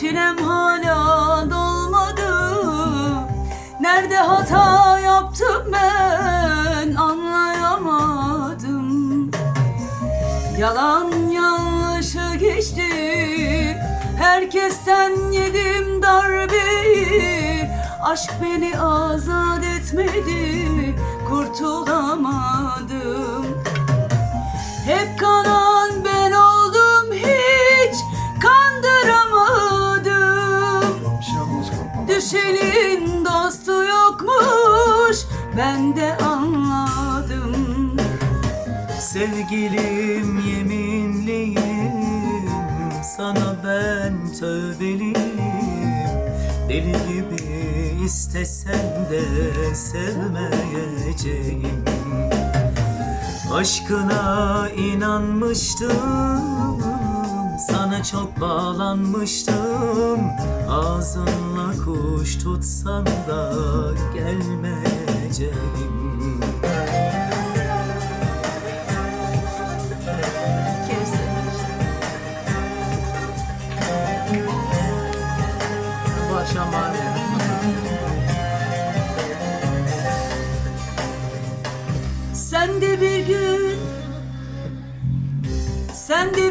çilem hala dolmadı. Nerede hata yaptım ben anlayamadım. Yalan yanlışı geçti. Herkesten yedim darbeyi. Aşk beni azat etmedi. Kurtulamadım Düşenin dostu yokmuş Ben de anladım. Sevgilim yeminliyim Sana ben tövbeliyim. Deli gibi istesem de sevmeyeceğim. Aşkına inanmıştım Sana çok bağlanmıştım Ağzınla kuş tutsan da gelmeyeceğim Bu akşam var ya. Sen de bir gün Sen de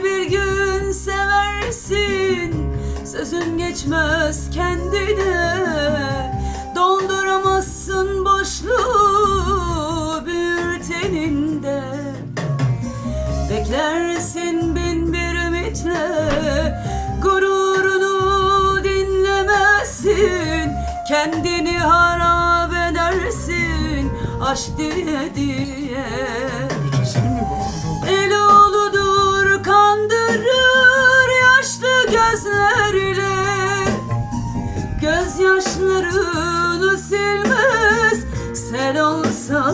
geçmez kendine. Dolduramazsın boşluğu büyür teninde Beklersin bin bir ümitle. Gururunu dinlemezsin. Kendini harap edersin. Aşk diye diye. Bütçesini mi bu?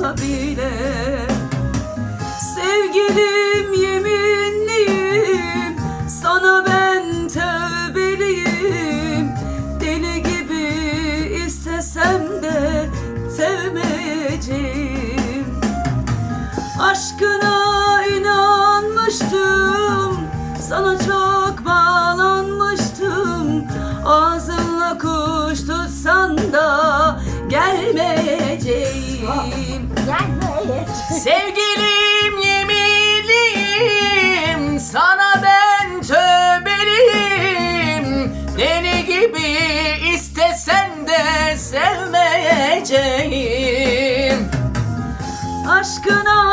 Bile. Sevgilim yeminliyim. Sana ben tövbeliyim. Deli gibi istesem de sevmeyeceğim. Aşkına inanmıştım. Sana çok Gelmeyeceğim Sevgilim yeminliyim. Sana ben tövbeliyim. Deli gibi istesen de sevmeyeceğim. Aşkına